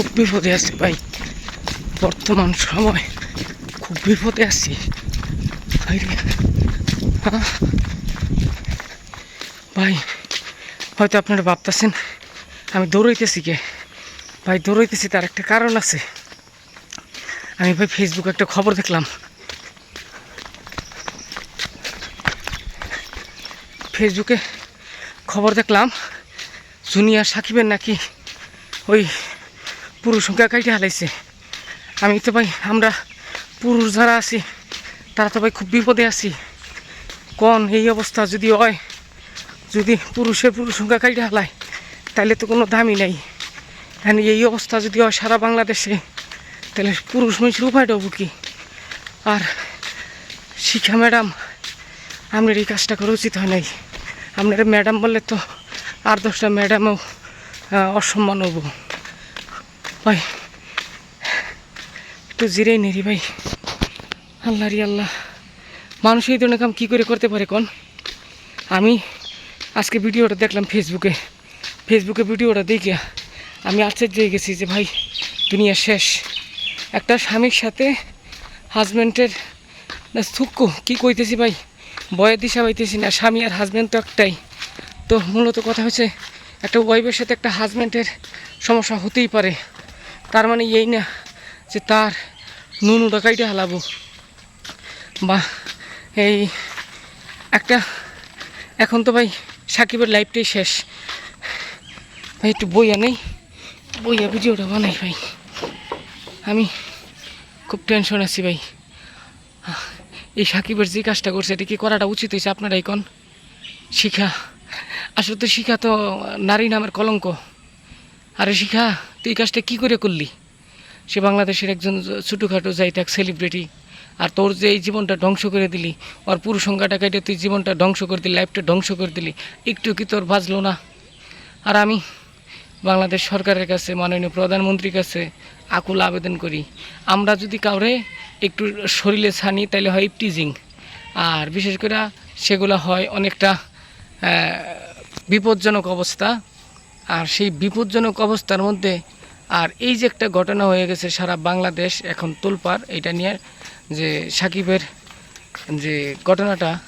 খুব বিপদে আছি ভাই। বর্তমান সময় খুব বিপদে আছি। ভাই হ্যাঁ? হয়তো আপনারা ভাবতেছেন, আমি দৌড়াইতেছি কে? ভাই, দৌড়াইতেছি তার একটা কারণ আছে। আমি ভাই ফেসবুকে একটা খবর দেখলাম। ফেসবুকে খবর দেখলাম জুনিয়া সাকিবের নাকি ওই পুরুষ সংখ্যা কাইটে হালাইছে। আমি তো ভাই, আমরা পুরুষ যারা আছি, তারা তো ভাই খুব বিপদে আছি। কোন এই অবস্থা যদি হয়, যদি পুরুষের পুরুষ সংখ্যা কাইটে হালায় তাহলে তো কোনো দামই নাই। এখন এই অবস্থা যদি হয় সারা বাংলাদেশে তাহলে পুরুষ মানুষের উপায়টা হব কি? আর শিখা ম্যাডাম, আপনার এই কাজটা করা উচিত হয় নাই। আপনার ম্যাডাম বললে তো আর দশটা ম্যাডামও অসম্মান হব। ভাই, একটু জিরেই নেরি ভাই। আল্লাহ রি আল্লাহ। মানুষ এই ধরনের কাম কী করে করতে পারে কোন? আমি আজকে ভিডিওটা দেখলাম ফেসবুকে। ফেসবুকে ভিডিওটা দেখে আমি আশ্চর্য হয়ে গেছি যে ভাই, দুনিয়া শেষ। একটা স্বামীর সাথে হাজব্যান্ডের না সুক্কু কী কইতেছি ভাই? বয়ের দিশা পাইতেছি না, স্বামী আর হাজব্যান্ড তো একটাই। তো মূলত কথা হচ্ছে, একটা ওয়াইফের সাথে একটা হাজব্যান্ডের সমস্যা হতেই পারে। তার মানে এই না যে তার নুনু ডাকাইটা হালাবো। বা এই একটা এখন তো ভাই সাকিবের লাইফটাই শেষ। ভাই একটু বইয়া নেই, বইয়া ভিডিওটা বানাই ভাই। আমি খুব টেনশন আছি ভাই। এই সাকিবের যে কাজটা করছে, এটা কি করাটা উচিত হয়েছে আপনার এই কন? শিখা। আসলে তো শিখা তো নারী নামের কলঙ্ক। আরে শিখা, তুই কাজটা কী করে করলি? সে বাংলাদেশের একজন ছোটোখাটো যাই থাক সেলিব্রিটি আর তোর যে এই জীবনটা ধ্বংস করে দিলি, ওর পুরুষ সংখ্যাটা কেটে তুই জীবনটা ধ্বংস করে দিলি লাইফটা ধ্বংস করে দিলি, একটু কি তোর বাজলো না? আর আমি বাংলাদেশ সরকারের কাছে, মাননীয় প্রধানমন্ত্রীর কাছে আকুল আবেদন করি, আমরা যদি কাউরে একটু শরীরে ছানি তাহলে হয় ইপটিজিং আর বিশেষ করে সেগুলো হয় অনেকটা বিপজ্জনক অবস্থা আর সেই বিপজ্জনক অবস্থার মধ্যে আর এই যে একটা ঘটনা হয়ে গেছে, সারা বাংলাদেশ এখন তোলপাড়। এটা নিয়ে যে সাকিবের যে ঘটনাটা,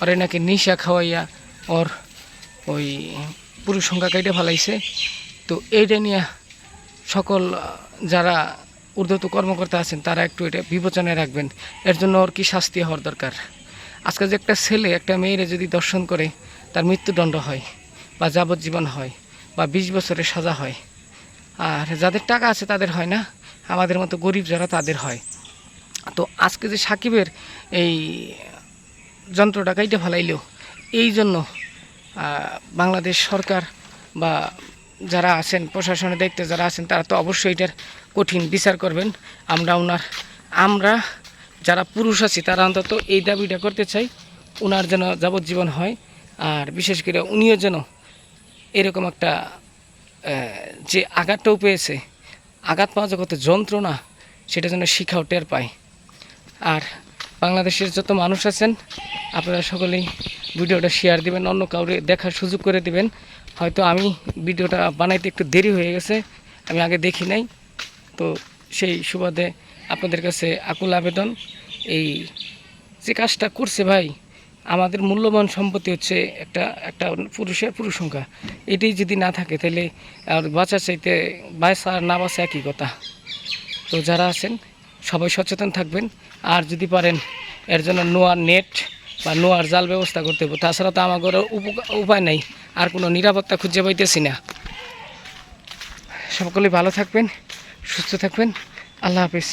ওরে নাকি নিশা খাওয়াইয়া ওর ওই পুরুষ সংখ্যা কেটে ফেলাইছে। তো এইটা নিয়ে সকল যারা ঊর্ধ্বত কর্মকর্তা আছেন, তারা একটু এটা বিবেচনায় রাখবেন। এর জন্য ওর কি শাস্তি হওয়ার দরকার? আজকে যে একটা ছেলে, একটা মেয়েরে যদি দর্শন করে, তার মৃত্যুদণ্ড হয় বা যাবজ্জীবন হয় বা বিশ বছরের সাজা হয়। আর যাদের টাকা আছে তাদের হয় না, আমাদের মতো গরিব যারা তাদের হয়। তো আজকে যে সাকিবের এই যন্ত্রটা কাইটে ফেলাইলো, এই জন্য বাংলাদেশ সরকার বা যারা আছেন প্রশাসনে দেখতে যারা আছেন, তারা তো অবশ্যই এটার কঠিন বিচার করবেন। আমরা ওনার আমরা যারা পুরুষ আছি, তারা অন্তত এই দাবিটা করতে চাই ওনার যেন যাবজ্জীবন হয়। আর বিশেষ করে উনিও যেন এরকম একটা যে আঘাতটাও পেয়েছে, আঘাত পাওয়া যে কত যন্ত্রণা, সেটা যেন শিখাও টের পায়। আর বাংলাদেশের যত মানুষ আছেন, আপনারা সকলেই ভিডিওটা শেয়ার দিবেন, অন্য কাউরে দেখার সুযোগ করে দিবেন। হয়তো আমি ভিডিওটা বানাইতে একটু দেরি হয়ে গেছে, আমি আগে দেখি নাই। তো সেই সুবাদে আপনাদের কাছে আকুল আবেদন। এই যে কাজটা করছে ভাই আমাদের মূল্যবান সম্পত্তি হচ্ছে একটা একটা পুরুষের পুরুষ সংখ্যা। এটাই যদি না থাকে তাহলে আর বাঁচা চাইতে বাঁচা আর না বাঁচা একই কথা। তো যারা আছেন, সবাই সচেতন থাকবেন। আর যদি পারেন, এর জন্য নোয়ার নেট বা নোয়ার জাল ব্যবস্থা করতে হবে। তাছাড়া তো আমার উপায় নাই। আর কোনো নিরাপত্তা খুঁজে পাইতেছি না। সকলে ভালো থাকবেন, সুস্থ থাকবেন। আল্লাহ হাফিজ।